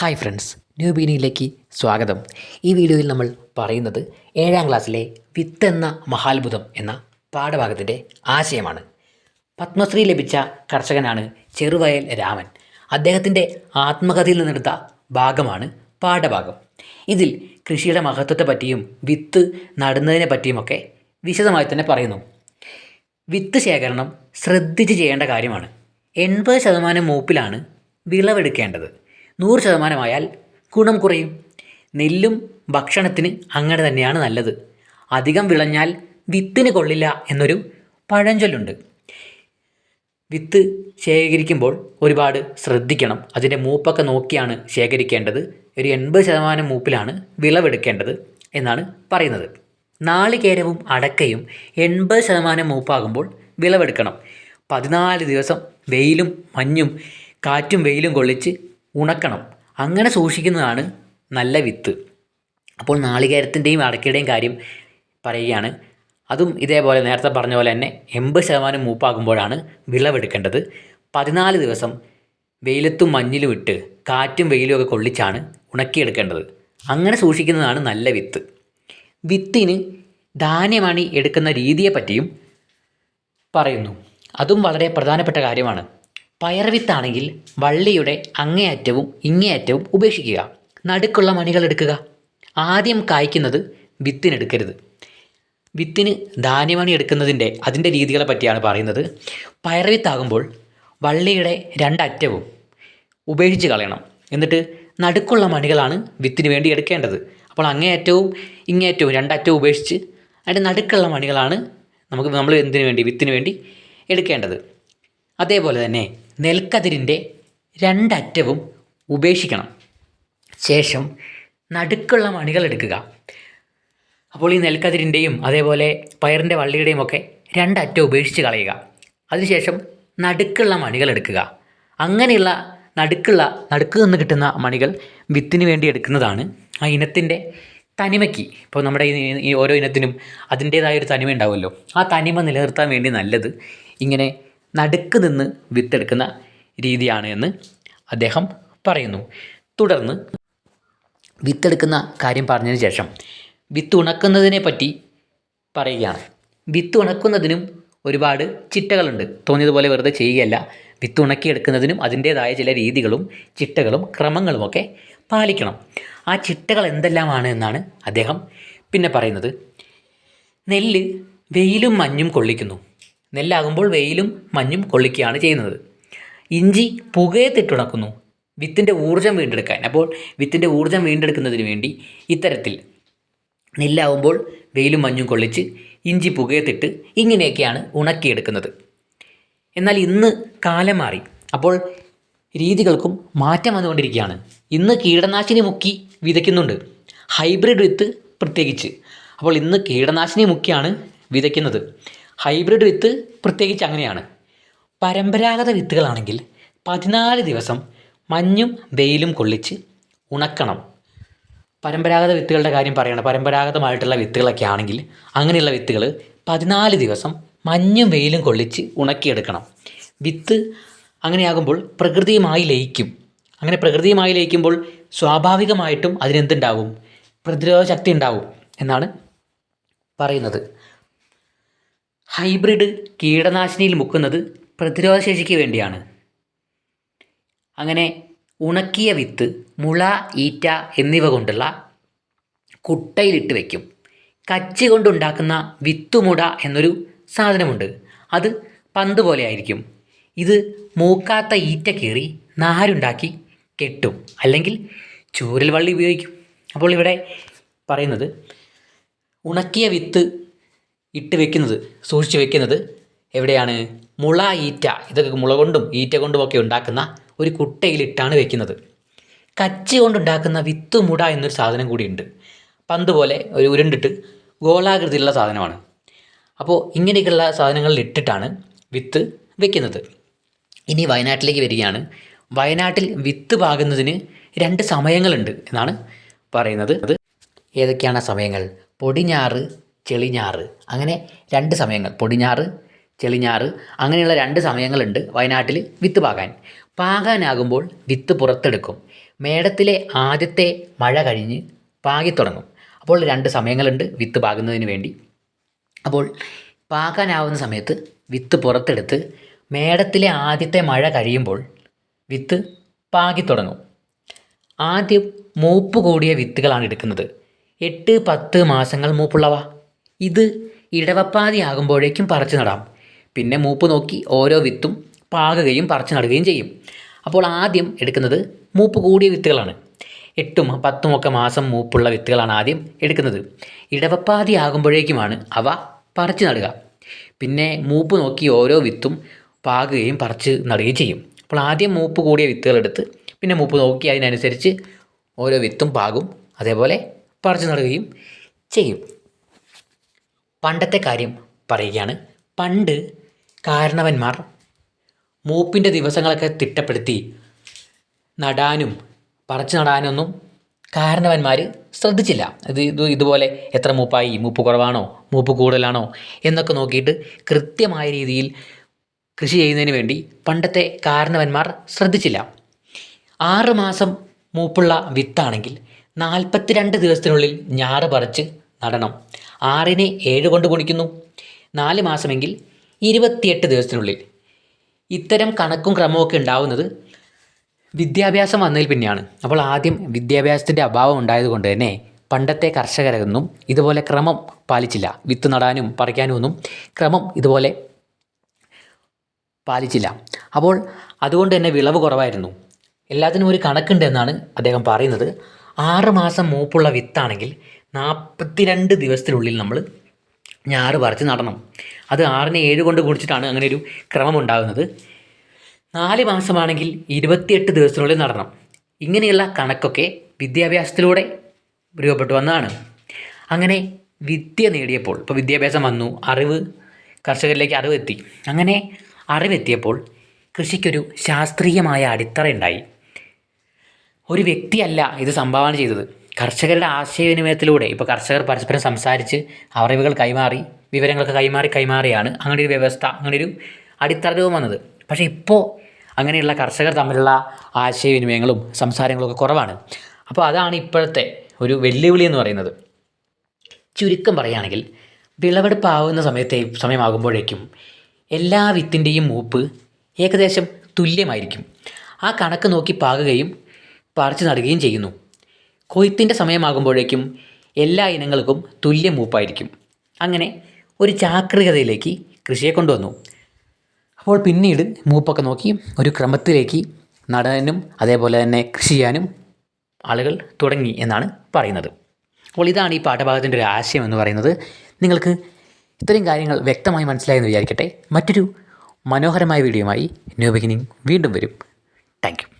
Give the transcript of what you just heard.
Hi friends new ബീനിയിലേക്ക് സ്വാഗതം. ഈ വീഡിയോയിൽ നമ്മൾ പറയുന്നത് ഏഴാം ക്ലാസ്സിലെ വിത്ത് എന്ന മഹാത്ഭുതം എന്ന പാഠഭാഗത്തിന്റെ ആശയമാണ്. പത്മശ്രീ ലഭിച്ച കർഷകനാണ് ചെറുവയൽ രാമൻ. അദ്ദേഹത്തിന്റെ ആത്മകഥയിൽ നിന്നെടുത്ത ഭാഗമാണ് പാഠഭാഗം. ഇതിൽ കൃഷിയുടെ മഹത്വത്തെ പറ്റിയും വിത്ത് നടുന്നതിനെ പറ്റിയുമൊക്കെ വിശദമായി തന്നെ പറയുന്നു. വിത്ത് ശേഖരണം ശ്രദ്ധിച്ച് ചെയ്യേണ്ട കാര്യമാണ്. എൺപത് ശതമാനം മൂപ്പിലാണ് വിളവെടുക്കേണ്ടത്. നൂറ് ശതമാനമായാൽ ഗുണം കുറയും. നെല്ലും ഭക്ഷണത്തിന് അങ്ങനെ തന്നെയാണ് നല്ലത്. അധികം വിളഞ്ഞാൽ വിത്തിന് കൊള്ളില്ല എന്നൊരു പഴഞ്ചൊല്ലുണ്ട്. വിത്ത് ശേഖരിക്കുമ്പോൾ ഒരുപാട് ശ്രദ്ധിക്കണം. അതിന്റെ മൂപ്പൊക്കെ നോക്കിയാണ് ശേഖരിക്കേണ്ടത്. ഒരു എൺപത് ശതമാനം മൂപ്പിലാണ് വിളവെടുക്കേണ്ടത് എന്നാണ് പറയുന്നത്. നാളികേരവും അടക്കയും എൺപത് ശതമാനം മൂപ്പാകുമ്പോൾ വിളവെടുക്കണം. പതിനാല് ദിവസം വെയിലും മഞ്ഞും കാറ്റും വെയിലും കൊള്ളിച്ച് ഉണക്കണം. അങ്ങനെ സൂക്ഷിക്കുന്നതാണ് നല്ല വിത്ത്. അപ്പോൾ നാളികേരത്തിന്റെയും അടക്കയുടെയും കാര്യം പറയുകയാണ്. അതും ഇതേപോലെ നേരത്തെ പറഞ്ഞ പോലെ തന്നെ എൺപത് ശതമാനം മൂപ്പാകുമ്പോഴാണ് വിളവെടുക്കേണ്ടത്. പതിനാല് ദിവസം വെയിലത്തും മഞ്ഞിലും ഇട്ട് കാറ്റും വെയിലും ഒക്കെ കൊള്ളിച്ചാണ് ഉണക്കിയെടുക്കേണ്ടത്. അങ്ങനെ സൂക്ഷിക്കുന്നതാണ് നല്ല വിത്ത്. വിത്തിന് ധാന്യമാണി എടുക്കുന്ന രീതിയെ പറ്റിയും പറയുന്നു. അതും വളരെ പ്രധാനപ്പെട്ട കാര്യമാണ്. പയർവിത്താണെങ്കിൽ വള്ളിയുടെ അങ്ങേയറ്റവും ഇങ്ങേയറ്റവും ഉപേക്ഷിക്കുക. നടുക്കുള്ള മണികൾ എടുക്കുക. ആദ്യം കായ്ക്കുന്നത് വിത്തിനെടുക്കരുത്. വിത്തിന് ധാന്യമണി എടുക്കുന്നതിന്റെ അതിന്റെ രീതികളെ പറ്റിയാണ് പറയുന്നത്. പയർവിത്താകുമ്പോൾ വള്ളിയുടെ രണ്ടറ്റവും ഉപേക്ഷിച്ച് കളയണം. എന്നിട്ട് നടുക്കുള്ള മണികളാണ് വിത്തിന് വേണ്ടി എടുക്കേണ്ടത്. അപ്പോൾ അങ്ങേയറ്റവും ഇങ്ങേയറ്റവും രണ്ടറ്റവും ഉപേക്ഷിച്ച് അതിന്റെ നടുക്കുള്ള മണികളാണ് നമുക്ക് നമ്മൾ എന്തിനു വേണ്ടി? വിത്തിന് വേണ്ടി എടുക്കേണ്ടത്. അതേപോലെ തന്നെ നെൽക്കതിരിന്റെ രണ്ടറ്റവും ഉപേക്ഷിക്കണം. ശേഷം നടുക്കുള്ള മണികൾ എടുക്കുക. അപ്പോൾ ഈ നെൽക്കതിരിന്റെയും അതേപോലെ പയറിന്റെ വള്ളിയുടെയും ഒക്കെ രണ്ടറ്റം ഉപേക്ഷിച്ച് കളയുക. അതിനുശേഷം നടുക്കുള്ള മണികൾ എടുക്കുക. അങ്ങനെയുള്ള നടുക്കുള്ള നടുക്ക് നിന്ന് കിട്ടുന്ന മണികൾ വിത്തിന് വേണ്ടി എടുക്കുന്നതാണ് ആ ഇനത്തിന്റെ തനിമയ്ക്ക്. ഇപ്പോൾ നമ്മുടെ ഈ ഓരോ ഇനത്തിനും അതിന്റേതായ ഒരു തനിമ ഉണ്ടാവുമല്ലോ ആ തനിമ നിലനിർത്താൻ വേണ്ടി നല്ലത് ഇങ്ങനെ നടുക്ക് നിന്ന് വിത്തെടുക്കുന്ന രീതിയാണ് എന്ന് അദ്ദേഹം പറയുന്നു. തുടർന്ന് വിത്തെടുക്കുന്ന കാര്യം പറഞ്ഞതിന് ശേഷം വിത്ത് ഉണക്കുന്നതിനെ പറ്റി പറയുകയാണ്. വിത്ത് ഉണക്കുന്നതിനും ഒരുപാട് ചിട്ടകളുണ്ട്. തോന്നിയതുപോലെ വെറുതെ ചെയ്യുകയല്ല. വിത്ത് ഉണക്കിയെടുക്കുന്നതിനും അതിന്റേതായ ചില രീതികളും ചിട്ടകളും ക്രമങ്ങളുമൊക്കെ പാലിക്കണം. ആ ചിട്ടകൾ എന്തെല്ലാമാണ് എന്നാണ് അദ്ദേഹം പിന്നെ പറയുന്നത്. നെല്ല് വെയിലും മഞ്ഞും കൊള്ളിക്കുന്നു. നെല്ലാകുമ്പോൾ വെയിലും മഞ്ഞും കൊള്ളിക്കുകയാണ് ചെയ്യുന്നത്. ഇഞ്ചി പുകയത്തിട്ടുണക്കുന്നു വിത്തിന്റെ ഊർജം വീണ്ടെടുക്കാൻ. അപ്പോൾ വിത്തിന്റെ ഊർജം വീണ്ടെടുക്കുന്നതിന് വേണ്ടി ഇത്തരത്തിൽ നെല്ലാവുമ്പോൾ വെയിലും മഞ്ഞും കൊള്ളിച്ച് ഇഞ്ചി പുകയത്തിട്ട് ഇങ്ങനെയൊക്കെയാണ് ഉണക്കിയെടുക്കുന്നത്. എന്നാൽ ഇന്ന് കാലം മാറി. അപ്പോൾ രീതികൾക്കും മാറ്റം വന്നുകൊണ്ടിരിക്കുകയാണ്. ഇന്ന് കീടനാശിനി മുക്കി വിതയ്ക്കുന്നുണ്ട്. ഹൈബ്രിഡ് വിത്ത് പ്രത്യേകിച്ച്. അപ്പോൾ ഇന്ന് കീടനാശിനി മുക്കിയാണ് വിതയ്ക്കുന്നത്. ഹൈബ്രിഡ് വിത്ത് പ്രത്യേകിച്ച് അങ്ങനെയാണ്. പരമ്പരാഗത വിത്തുകളാണെങ്കിൽ പതിനാല് ദിവസം മഞ്ഞും വെയിലും കൊള്ളിച്ച് ഉണക്കണം. പരമ്പരാഗത വിത്തുകളുടെ കാര്യം പറയുകയാണ് പരമ്പരാഗതമായിട്ടുള്ള വിത്തുകളൊക്കെ ആണെങ്കിൽ അങ്ങനെയുള്ള വിത്തുകൾ പതിനാല് ദിവസം മഞ്ഞും വെയിലും കൊള്ളിച്ച് ഉണക്കിയെടുക്കണം. വിത്ത് അങ്ങനെയാകുമ്പോൾ പ്രകൃതിയുമായി ലയിക്കും. അങ്ങനെ പ്രകൃതിയുമായി ലയിക്കുമ്പോൾ സ്വാഭാവികമായിട്ടും അതിനെന്തുണ്ടാവും? പ്രതിരോധ ശക്തി ഉണ്ടാവും എന്നാണ് പറയുന്നത്. ഹൈബ്രിഡ് കീടനാശിനിയിൽ മുക്കുന്നത് പ്രതിരോധശേഷിക്ക് വേണ്ടിയാണ്. അങ്ങനെ ഉണക്കിയ വിത്ത് മുള ഈറ്റ എന്നിവ കൊണ്ടുള്ള കുട്ടയിലിട്ട് വയ്ക്കും കച്ചി കൊണ്ടുണ്ടാക്കുന്ന വിത്തുമുട എന്നൊരു സാധനമുണ്ട്. അത് പന്ത് പോലെ ആയിരിക്കും. ഇത് മൂക്കാത്ത ഈറ്റ കീറി നാരുണ്ടാക്കി കെട്ടും അല്ലെങ്കിൽ ചൂരൽ വള്ളി ഉപയോഗിക്കും. അപ്പോൾ ഇവിടെ പറയുന്നത് ഉണക്കിയ വിത്ത് ഇട്ട് വെക്കുന്നത് സൂക്ഷിച്ച് വെക്കുന്നത് എവിടെയാണ്? മുള ഈറ്റ ഇതൊക്കെ മുള കൊണ്ടും ഈറ്റ കൊണ്ടും ഒക്കെ ഉണ്ടാക്കുന്ന ഒരു കുട്ടയിലിട്ടാണ് വെക്കുന്നത്. കച്ചി കൊണ്ടുണ്ടാക്കുന്ന വിത്ത് മുട എന്നൊരു സാധനം കൂടിയുണ്ട്. പന്ത് പോലെ ഒരു ഉരുണ്ടിട്ട് ഗോളാകൃതിയിലുള്ള സാധനമാണ്. അപ്പോൾ ഇങ്ങനെയൊക്കെയുള്ള സാധനങ്ങളിൽ ഇട്ടിട്ടാണ് വിത്ത് വെക്കുന്നത്. ഇനി വയനാട്ടിലേക്ക് വരികയാണ്. വയനാട്ടിൽ വിത്ത് പാകുന്നതിന് രണ്ട് സമയങ്ങളുണ്ട് എന്നാണ് പറയുന്നത്. അത് ഏതൊക്കെയാണ് സമയങ്ങൾ? പൊടിഞ്ഞാറ് ചെളിഞ്ഞാറ്. അങ്ങനെ രണ്ട് സമയങ്ങൾ. പൊടിഞ്ഞാറ് ചെളിഞ്ഞാറ് അങ്ങനെയുള്ള രണ്ട് സമയങ്ങളുണ്ട് വയനാട്ടിൽ വിത്ത് പാകാൻ. പാകാനാകുമ്പോൾ വിത്ത് പുറത്തെടുക്കും. മേടത്തിലെ ആദ്യത്തെ മഴ കഴിഞ്ഞ് പാകിത്തുടങ്ങും. അപ്പോൾ രണ്ട് സമയങ്ങളുണ്ട് വിത്ത് പാകുന്നതിന് വേണ്ടി. അപ്പോൾ പാകാനാവുന്ന സമയത്ത് വിത്ത് പുറത്തെടുത്ത് മേടത്തിലെ ആദ്യത്തെ മഴ കഴിയുമ്പോൾ വിത്ത് പാകിത്തുടങ്ങും. ആദ്യം മൂപ്പ് കൂടിയ വിത്തുകളാണ് എടുക്കുന്നത്. എട്ട് പത്ത് മാസങ്ങൾ മൂപ്പുള്ളവ. ഇത് ഇടവപ്പാതി ആകുമ്പോഴേക്കും പറിച്ചു നടാം. പിന്നെ മൂപ്പ് നോക്കി ഓരോ വിത്തും പാകുകയും പറിച്ചു നടുകയും ചെയ്യും. അപ്പോൾ ആദ്യം എടുക്കുന്നത് മൂപ്പ് കൂടിയ വിത്തുകളാണ്. എട്ടും പത്തും ഒക്കെ മാസം മൂപ്പുള്ള വിത്തുകളാണ് ആദ്യം എടുക്കുന്നത്. ഇടവപ്പാതി ആകുമ്പോഴേക്കുമാണ് അവ പറിച്ചു നടുക. പിന്നെ മൂപ്പ് നോക്കി ഓരോ വിത്തും പാകുകയും പറിച്ച് നടുകയും ചെയ്യും. അപ്പോൾ ആദ്യം മൂപ്പ് കൂടിയ വിത്തുകളെടുത്ത് പിന്നെ മൂപ്പ് നോക്കി അതിനനുസരിച്ച് ഓരോ വിത്തും പാകും. അതേപോലെ പറിച്ചു നടുകയും ചെയ്യും. പണ്ടത്തെ കാര്യം പറയുകയാണ്. പണ്ട് കാരണവന്മാർ മൂപ്പിന്റെ ദിവസങ്ങളൊക്കെ തിട്ടപ്പെടുത്തി നടാനും പറിച്ചു നടാനൊന്നും കാരണവന്മാർ ശ്രദ്ധിച്ചില്ല. ഇത് ഇത് ഇതുപോലെ എത്ര മൂപ്പായി മൂപ്പ് കുറവാണോ മൂപ്പ് കൂടുതലാണോ എന്നൊക്കെ നോക്കിയിട്ട് കൃത്യമായ രീതിയിൽ കൃഷി ചെയ്യുന്നതിന് വേണ്ടി പണ്ടത്തെ കാരണവന്മാർ ശ്രദ്ധിച്ചില്ല. ആറ് മാസം മൂപ്പുള്ള വിത്താണെങ്കിൽ നാൽപ്പത്തിരണ്ട് ദിവസത്തിനുള്ളിൽ ഞാറ് പറിച്ച് നടണം. ആറിനെ ഏഴ് കൊണ്ട് ഗുണിക്കുന്നു. നാല് മാസമെങ്കിൽ ഇരുപത്തിയെട്ട് ദിവസത്തിനുള്ളിൽ. ഇത്തരം കണക്കും ക്രമവും ഒക്കെ ഉണ്ടാവുന്നത് വിദ്യാഭ്യാസം വന്നതിൽ പിന്നെയാണ്. അപ്പോൾ ആദ്യം വിദ്യാഭ്യാസത്തിന്റെ അഭാവം ഉണ്ടായതുകൊണ്ട് തന്നെ പണ്ടത്തെ കർഷകരൊന്നും ഇതുപോലെ ക്രമം പാലിച്ചില്ല. വിത്ത് നടാനും പറിക്കാനും ഒന്നും ക്രമം ഇതുപോലെ പാലിച്ചില്ല. അപ്പോൾ അതുകൊണ്ട് തന്നെ വിളവ് കുറവായിരുന്നു. എല്ലാത്തിനും ഒരു കണക്കുണ്ടെന്നാണ് അദ്ദേഹം പറയുന്നത്. ആറ് മാസം മൂപ്പുള്ള വിത്താണെങ്കിൽ നാൽപ്പത്തിരണ്ട് ദിവസത്തിനുള്ളിൽ നമ്മൾ ഞാറ് പറിച്ച് നടണം. അത് ആറിന് ഏഴ് കൊണ്ട് കുടിച്ചിട്ടാണ് അങ്ങനെ ഒരു ക്രമം ഉണ്ടാകുന്നത് നാല് മാസമാണെങ്കിൽ ഇരുപത്തിയെട്ട് ദിവസത്തിനുള്ളിൽ നടണം. ഇങ്ങനെയുള്ള കണക്കൊക്കെ വിദ്യാഭ്യാസത്തിലൂടെ രൂപപ്പെട്ടു വന്നതാണ്. അങ്ങനെ വിദ്യ നേടിയപ്പോൾ ഇപ്പോൾ വിദ്യാഭ്യാസം വന്നു അറിവ് കർഷകരിലേക്ക് അറിവ് എത്തി അങ്ങനെ അറിവെത്തിയപ്പോൾ കൃഷിക്കൊരു ശാസ്ത്രീയമായ അടിത്തറ ഉണ്ടായി ഒരു വ്യക്തിയല്ല ഇത് സംഭാവന ചെയ്തത്. കർഷകരുടെ ആശയവിനിമയത്തിലൂടെ ഇപ്പോൾ കർഷകർ പരസ്പരം സംസാരിച്ച് അറിവുകൾ കൈമാറി വിവരങ്ങളൊക്കെ കൈമാറി കൈമാറിയാണ് അങ്ങനെ ഒരു വ്യവസ്ഥ അങ്ങനെ ഒരു അടിത്തറ രൂപം വന്നത്. പക്ഷേ ഇപ്പോൾ അങ്ങനെയുള്ള കർഷകർ തമ്മിലുള്ള ആശയവിനിമയങ്ങളും സംസാരങ്ങളും ഒക്കെ കുറവാണ്. അപ്പോൾ അതാണ് ഇപ്പോഴത്തെ ഒരു വെല്ലുവിളി എന്ന് പറയുന്നത്. ചുരുക്കം പറയുകയാണെങ്കിൽ വിളവെടുപ്പാവുന്ന സമയത്തെ സമയമാകുമ്പോഴേക്കും എല്ലാ വിത്തിന്റെയും മൂപ്പ് ഏകദേശം തുല്യമായിരിക്കും. ആ കണക്ക് നോക്കി പാകുകയും പറിച്ചു നടുകയും ചെയ്യുന്നു. കൊയ്ത്തിന്റെ സമയമാകുമ്പോഴേക്കും എല്ലാ ഇനങ്ങൾക്കും തുല്യ മൂപ്പായിരിക്കും അങ്ങനെ ഒരു ചാക്രികതയിലേക്ക് കൃഷിയെ കൊണ്ടുവന്നു. അപ്പോൾ പിന്നീട് മൂപ്പൊക്കെ നോക്കി ഒരു ക്രമത്തിലേക്ക് നടാനും അതേപോലെ തന്നെ കൃഷി ചെയ്യാനും ആളുകൾ തുടങ്ങി എന്നാണ് പറയുന്നത്. അപ്പോൾ ഇതാണ് ഈ പാഠഭാഗത്തിന്റെ ഒരു ആശയം എന്ന് പറയുന്നത്. നിങ്ങൾക്ക് ഇത്രയും കാര്യങ്ങൾ വ്യക്തമായി മനസ്സിലായെന്ന് വിചാരിക്കട്ടെ. മറ്റൊരു മനോഹരമായ വീഡിയോയുമായി ന്യൂ ബിഗിനിങ് വീണ്ടും വരും. താങ്ക്